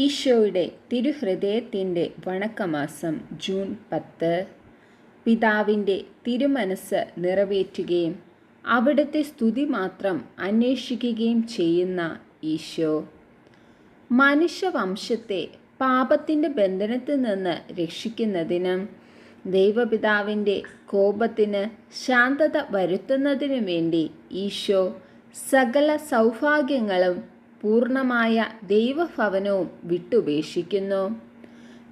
ഈശോയുടെ തിരുഹൃദയത്തിന്റെ വണക്കമാസം ജൂൺ പത്ത്. പിതാവിന്റെ തിരുമനസ് നിറവേറ്റുകയും അവിടുത്തെ സ്തുതി മാത്രം അന്വേഷിക്കുകയും ചെയ്യുന്ന ഈശോ. മനുഷ്യവംശത്തെ പാപത്തിന്റെ ബന്ധനത്തിൽ നിന്ന് രക്ഷിക്കുന്നതിനും ദൈവപിതാവിന്റെ കോപത്തിന് ശാന്തത വരുത്തുന്നതിനു വേണ്ടി ഈശോ സകല സൗഭാഗ്യങ്ങളും പൂർണമായ ദൈവഭവനവും വിട്ടുപേക്ഷിക്കുന്നു.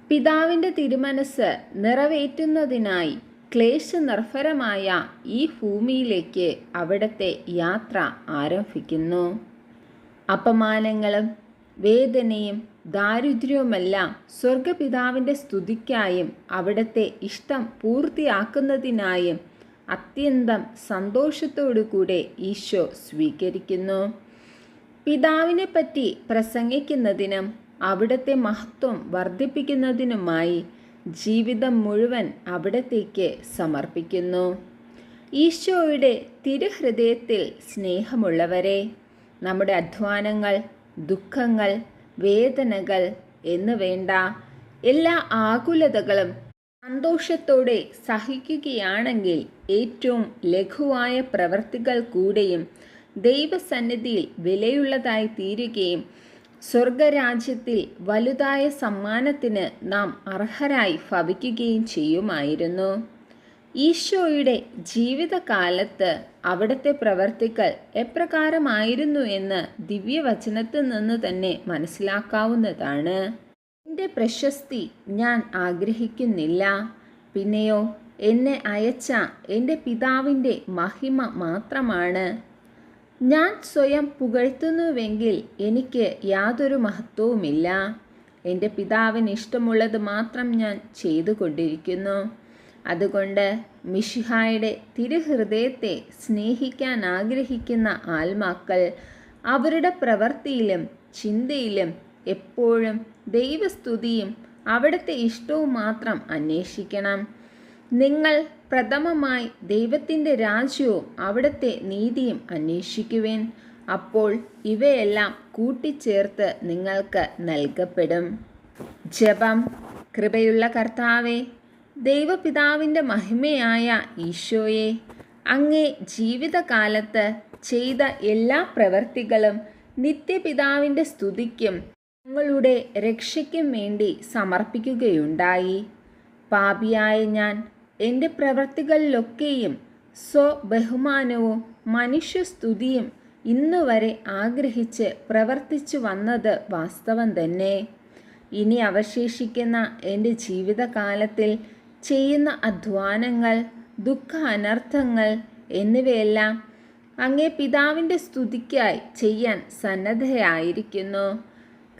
പിതാവിന്റെ തിരുമനസ് നിറവേറ്റുന്നതിനായി ക്ലേശനിർഭരമായ ഈ ഭൂമിയിലേക്ക് അവിടത്തെ യാത്ര ആരംഭിക്കുന്നു. അപമാനങ്ങളും വേദനയും ദാരിദ്ര്യവുമെല്ലാം സ്വർഗപിതാവിന്റെ സ്തുതിക്കായും അവിടത്തെ ഇഷ്ടം പൂർത്തിയാക്കുന്നതിനായും അത്യന്തം സന്തോഷത്തോടു കൂടെ ഈശോ സ്വീകരിക്കുന്നു. പിതാവിനെ പറ്റി പ്രസംഗിക്കുന്നതിനും അവിടുത്തെ മഹത്വം വർദ്ധിപ്പിക്കുന്നതിനുമായി ജീവിതം മുഴുവൻ അവിടത്തേക്ക് സമർപ്പിക്കുന്നു. ഈശോയുടെ തിരുഹൃദയത്തിൽ സ്നേഹമുള്ളവരെ നമ്മുടെ അധ്വാനങ്ങൾ ദുഃഖങ്ങൾ വേദനകൾ എന്ന് വേണ്ട എല്ലാ ആകുലതകളും സന്തോഷത്തോടെ സഹിക്കുകയാണെങ്കിൽ ഏറ്റവും ലഘുവായ പ്രവൃത്തികൾ കൂടെയും ദൈവസന്നിധിയിൽ വിലയുള്ളതായി തീരുകയും സ്വർഗരാജ്യത്തിൽ വലുതായ സമ്മാനത്തിന് നാം അർഹരായി ഭവിക്കുകയും ചെയ്യുമായിരുന്നു. ഈശോയുടെ ജീവിതകാലത്ത് അവിടുത്തെ പ്രവർത്തികൾ എപ്രകാരമായിരുന്നു എന്ന് ദിവ്യവചനത്തിൽ നിന്ന് തന്നെ മനസ്സിലാക്കാവുന്നതാണ്. എന്റെ പ്രശസ്തി ഞാൻ ആഗ്രഹിക്കുന്നില്ല. പിന്നെയോ എന്നെ അയച്ച എന്റെ പിതാവിന്റെ മഹിമ മാത്രമാണ്. ഞാൻ സ്വയം പുകഴ്ത്തുന്നുവെങ്കിൽ എനിക്ക് യാതൊരു മഹത്വവുമില്ല. എന്റെ പിതാവിന് ഇഷ്ടമുള്ളത് മാത്രം ഞാൻ ചെയ്തു കൊണ്ടിരിക്കുന്നു അതുകൊണ്ട് മിഷിഹായുടെ തിരുഹൃദയത്തെ സ്നേഹിക്കാൻ ആഗ്രഹിക്കുന്ന ആത്മാക്കൾ അവരുടെ പ്രവൃത്തിയിലും ചിന്തയിലും എപ്പോഴും ദൈവസ്തുതിയും അവിടുത്തെ ഇഷ്ടവും മാത്രം അന്വേഷിക്കണം. നിങ്ങൾ പ്രഥമമായി ദൈവത്തിന്റെ രാജ്യവും അവിടുത്തെ നീതിയും അന്വേഷിക്കുവേൻ. അപ്പോൾ ഇവയെല്ലാം കൂട്ടിച്ചേർത്ത് നിങ്ങൾക്ക് നൽകപ്പെടും. ജപം. കൃപയുള്ള കർത്താവെ ദൈവപിതാവിന്റെ മഹിമയായ ഈശോയെ അങ്ങേ ജീവിതകാലത്ത് ചെയ്ത എല്ലാ പ്രവർത്തികളും നിത്യപിതാവിന്റെ സ്തുതിക്കും ഞങ്ങളുടെ രക്ഷയ്ക്കും വേണ്ടി സമർപ്പിക്കുകയുണ്ടായി. പാപിയായ ഞാൻ എന്റെ പ്രവൃത്തികളിലൊക്കെയും സ്വബഹുമാനവും മനുഷ്യസ്തുതിയും ഇന്നുവരെ ആഗ്രഹിച്ച് പ്രവർത്തിച്ചു വന്നത് വാസ്തവം തന്നെ. ഇനി അവശേഷിക്കുന്ന എന്റെ ജീവിതകാലത്തിൽ ചെയ്യുന്ന അധ്വാനങ്ങൾ ദുഃഖ അനർത്ഥങ്ങൾ എന്നിവയെല്ലാം അങ്ങേ പിതാവിന്റെ സ്തുതിക്കായി ചെയ്യാൻ സന്നദ്ധയായിരിക്കുന്നു.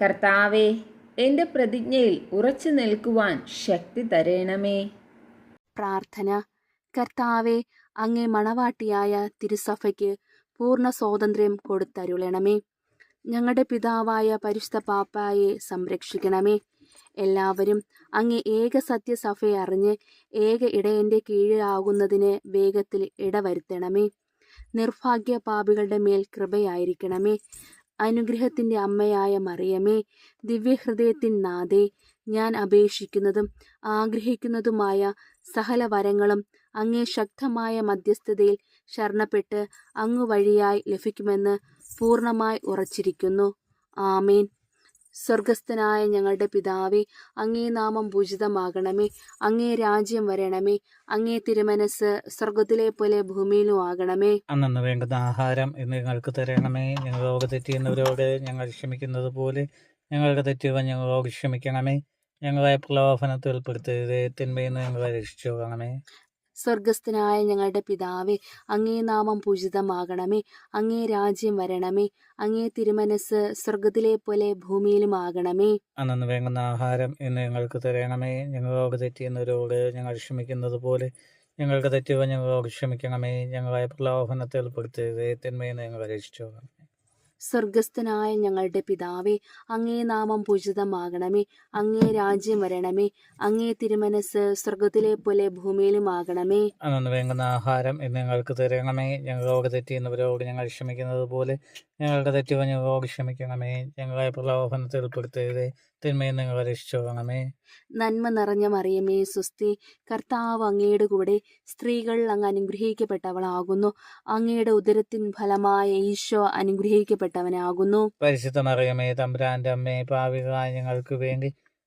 കർത്താവെ എന്റെ പ്രതിജ്ഞയിൽ ഉറച്ചു നിൽക്കുവാൻ ശക്തി തരേണമേ. പ്രാർത്ഥന. കർത്താവെ അങ്ങേ മണവാട്ടിയായ തിരുസഭയ്ക്ക് പൂർണ സ്വാതന്ത്ര്യം കൊടുത്തരുളണമേ. ഞങ്ങളുടെ പിതാവായ പരിശുദ്ധ പാപ്പായെ സംരക്ഷിക്കണമേ. എല്ലാവരും അങ്ങേ ഏക സത്യസഭയെ അറിഞ്ഞ് ഏക ഇടയന്റെ കീഴിലാകുന്നതിന് വേഗത്തിൽ ഇടവരുത്തണമേ. നിർഭാഗ്യ പാപികളുടെ മേൽ കൃപയായിരിക്കണമേ. അനുഗ്രഹത്തിന്റെ അമ്മയായ മറിയമേ ദിവ്യഹൃദയത്തിൻ നാഥേ ഞാൻ അപേക്ഷിക്കുന്നതും ആഗ്രഹിക്കുന്നതുമായ സകല വരങ്ങളും അങ്ങേ ശക്തമായ മധ്യസ്ഥതയിൽ ശരണപ്പെട്ട് അങ്ങു വഴിയായി ലഭിക്കുമെന്ന് പൂർണമായി ഉറച്ചിരിക്കുന്നു. ആമേൻ. സ്വർഗസ്ഥനായ ഞങ്ങളുടെ പിതാവേ അങ്ങേ നാമം പൂജിതമാകണമേ അങ്ങേ രാജ്യം വരണമേ അങ്ങേ തിരുമനസ് സ്വർഗത്തിലെ പോലെ ഭൂമിയിലും ആകണമേ. അന്നു വേണ്ടുന്ന ആഹാരം എന്ന് ഞങ്ങൾക്ക് തരണമേ. ഞങ്ങൾ തെറ്റിയുന്നവരോട് ഞങ്ങൾ ക്ഷമിക്കുന്നത് പോലെ ഞങ്ങൾക്ക് തെറ്റുവാൻ ഞങ്ങളോട് ക്ഷമിക്കണമേ. ഞങ്ങളെ പ്രലോഭനത്തിൽ ഉൾപ്പെടുത്തരുത് തിന്മയിൽ നിന്ന് ഞങ്ങളെ രക്ഷിച്ചു കാണമേ സ്വർഗസ്ഥനായ ഞങ്ങളുടെ പിതാവേ അങ്ങേ നാമം പൂജിതമാകണമേ അങ്ങേ രാജ്യം വരണമേ അങ്ങേ തിരുമനസ് സ്വർഗത്തിലെ പോലെ ഭൂമിയിലും ആകണമേ. അന്നു വേണ്ടുന്ന ആഹാരം ഇന്ന് ഞങ്ങൾക്ക് തരണമേ. ഞങ്ങളോട് തെറ്റിയുന്നവരോട് ഞങ്ങൾ ക്ഷമിക്കുന്നത് പോലെ ഞങ്ങൾക്ക് തെറ്റുക ഞങ്ങളോട് ക്ഷമിക്കണമേ. ഞങ്ങളെ പ്രലോഭനത്തിൽ ഉൾപ്പെടുത്തരുത് തിന്മയിൽ നിന്ന് ഞങ്ങളെ രക്ഷിച്ചു കാണമേ സ്വർഗസ്ഥനായ ഞങ്ങളുടെ പിതാവേ അങ്ങേ നാമം പൂജിതമാകണമേ അങ്ങേ രാജ്യം വരണമേ അങ്ങേ തിരുമനസ് സ്വർഗത്തിലെ പോലെ ഭൂമിയിലും ആകണമേ വേണ്ടുന്ന ആഹാരം എന്ന് ഞങ്ങൾക്ക് തരണമേ. ഞങ്ങളോട് തെറ്റിയുന്നവരോട് ഞങ്ങൾ ക്ഷമിക്കുന്നത് പോലെ ഞങ്ങൾക്ക് തെറ്റുക ഞങ്ങളോട് ക്ഷമിക്കണമേ. ഞങ്ങളെ പ്രലോഭനത്തിൽ ഉൾപ്പെടുത്തരുത്. തിന്മയിൽ നിങ്ങൾ ഞങ്ങളെ രക്ഷിച്ചുകൊള്ളണമേ നന്മ നിറഞ്ഞ മറിയമേ സുസ്തി കർത്താവ് അങ്ങയുടെ കൂടെ സ്ത്രീകൾ അങ്ങ് അനുഗ്രഹിക്കപ്പെട്ടവളാകുന്നു. അങ്ങയുടെ ഉദരത്തിൻ ഫലമായ ഈശോ അനുഗ്രഹിക്കപ്പെട്ടവനാകുന്നു. പരിശുദ്ധ മറിയമേ തമ്പുരാന്റെ അമ്മേ പാവികളായ ഞങ്ങൾക്ക് വേണ്ടി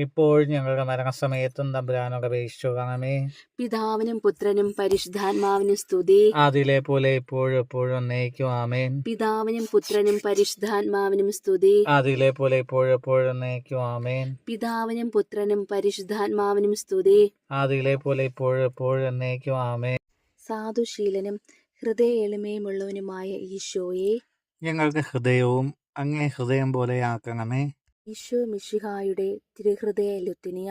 ഇപ്പോഴും ഞങ്ങളുടെ മരണസമയത്തും തമ്പുരാനോട് കാണമേ പിതാവിനും പുത്രനും പരിശുദ്ധാത്മാവിനും സ്തുതി. അതിലെ പോലെ ഇപ്പോഴും എപ്പോഴും ഒന്നേക്കും ആമേൻ. പിതാവിനും പുത്രനും പരിശുദ്ധാത്മാവിനും സ്തുതി. അതിലെ പോലെ ഇപ്പോഴും എപ്പോഴും ഒന്നേക്കും ആമേൻ. പിതാവിനും പുത്രനും പരിശുദ്ധാത്മാവിനും സ്തുതി. അതിലെ പോലെ ഇപ്പോഴും എപ്പോഴും എന്നേക്കും. ആമേൻ. സാധുശീലനും ഹൃദയ എളിമയുമുള്ളവനുമായ ഈശോയെ. ഞങ്ങൾക്ക് ഹൃദയവും അങ്ങേ ഹൃദയം പോലെ ആക്കണമേ. ഈശോ മിശിഹായുടെ തിരുഹൃദയ ലുത്തിനിയ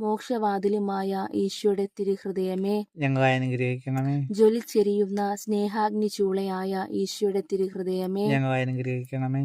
മോക്ഷവാതിലുമായ ഈശോയുടെ തിരുഹൃദയമേ ഞങ്ങളെ അനുഗ്രഹിക്കണമേ. ജ്വലിച്ചെരിയുന്ന സ്നേഹാഗ്നി ചൂളയായ ഈശോയുടെ തിരുഹൃദയമേ ഞങ്ങളെ അനുഗ്രഹിക്കണമേ.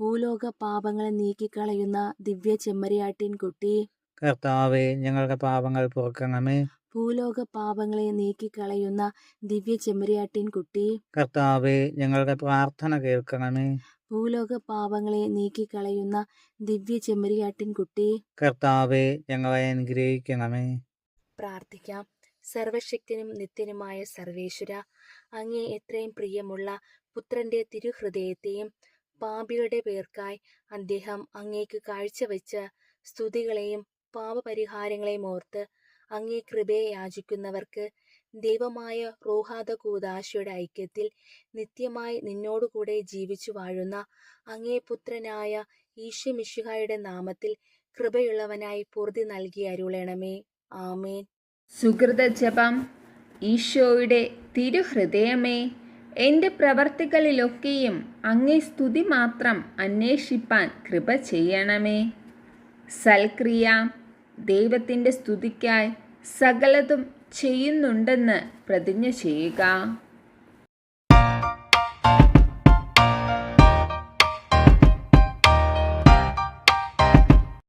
ഭൂലോക പാപങ്ങളെ നീക്കിക്കളയുന്ന ദിവ്യ ചെമ്മരിയാട്ടിൻ കുട്ടി. കർത്താവെ ഞങ്ങളുടെ പാപങ്ങൾ പുറക്കണമേ ഭൂലോക പാപങ്ങളെ നീക്കിക്കളയുന്ന ദിവ്യ ചെമ്മരിയാട്ടിൻ കുട്ടി. കർത്താവെ ഞങ്ങളുടെ പ്രാർത്ഥന കേൾക്കണമേ. ഭൂലോക പാപങ്ങളെ നീക്കിക്കളയുന്ന ദിവ്യ ചെമ്മരിയാട്ടിൻ കുട്ടി. കർത്താവെ ഞങ്ങളെ അനുഗ്രഹിക്കണമേ. പ്രാർത്ഥിക്കാം. സർവശക്തിനും നിത്യനുമായ സർവേശ്വര അങ്ങേ എത്രയും പ്രിയമുള്ള പുത്രന്റെ തിരുഹൃദയത്തെയും പാപികളുടെ പേർക്കായി അദ്ദേഹം അങ്ങേക്ക് കാഴ്ചവെച്ച സ്തുതികളെയും പാപപരിഹാരങ്ങളെയും ഓർത്ത് അങ്ങേ കൃപയെ യാചിക്കുന്നവർക്ക് ദൈവമായ റോഹാദ കൂദാശയുടെ ഐക്യത്തിൽ നിത്യമായി നിന്നോടുകൂടെ ജീവിച്ചു വാഴുന്ന അങ്ങേ പുത്രനായ ഈശ്വമിഷുഹായുടെ നാമത്തിൽ കൃപയുള്ളവനായി പൂർതി നൽകി അരുളണമേ. ആമേൻ. സുഹൃതജപം ഈശോയുടെ തിരുഹൃദയമേ. എന്റെ പ്രവർത്തികളിലൊക്കെയും അങ്ങേ സ്തുതി മാത്രം അന്വേഷിപ്പാൻ കൃപ ചെയ്യണമേ. സൽക്രിയ ദൈവത്തിന്റെ സ്തുതിക്കായി സകലതും ചെയ്യുന്നുണ്ടെന്ന് പ്രതിജ്ഞ ചെയ്യുക.